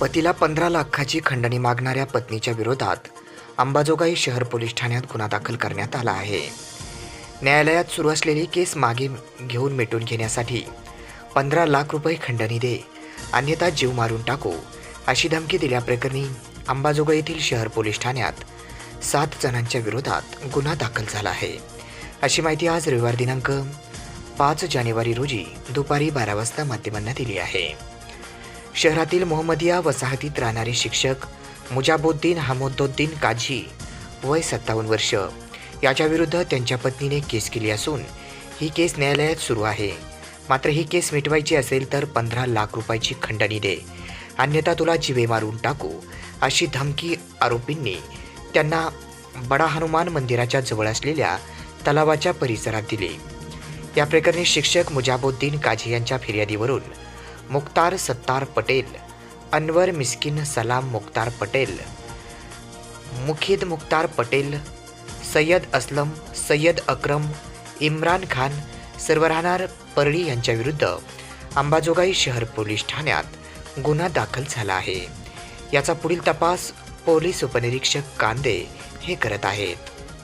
पतीला पंधरा लाखाची खंडणी मागणाऱ्या पत्नीच्या विरोधात अंबाजोगाई शहर पोलीस ठाण्यात गुन्हा दाखल करण्यात आला आहे. न्यायालयात सुरू असलेली केस मागे घेऊन मिटून घेण्यासाठी पंधरा लाख रुपये खंडणी दे अन्यथा जीव मारून टाकू अशी धमकी दिल्याप्रकरणी अंबाजोगाई येथील शहर पोलीस ठाण्यात सात जणांच्या विरोधात गुन्हा दाखल झाला आहे. अशी माहिती आज रविवार दिनांक पाच जानेवारी रोजी दुपारी बारा वाजता माध्यमांना दिली आहे. शहरातील मोहम्मदिया वसाहतीत राहणारे शिक्षक मुजाबुद्दीन हमोद्दुद्दीन काझी वय सत्तावन्न वर्ष. याच्याविरुद्ध त्यांच्या पत्नीने केस केली असून ही केस न्यायालयात सुरू आहे. मात्र ही केस मिटवायची असेल तर पंधरा लाख रुपयाची खंडणी दे. अन्यथा तुला जिवे मारून टाकू अशी धमकी आरोपींनी त्यांना बडा हनुमान मंदिराच्या जवळ असलेल्या तलावाच्या परिसरात दिली. या प्रकरणी शिक्षक मुजाबुद्दीन काझी यांच्या फिर्यादीवरून मुख्तार सत्तार पटेल अनवर मिस्किन सलाम मुख्तार पटेल मुखिद मुख्तार पटेल सय्यद असलम सय्यद अक्रम इम्रान खान सर्वराहणार परळी यांच्याविरुद्ध अंबाजोगाई शहर पोलीस ठाण्यात गुन्हा दाखल झाला आहे. याचा पुढील तपास पोलीस उपनिरीक्षक कांदे हे करत आहेत.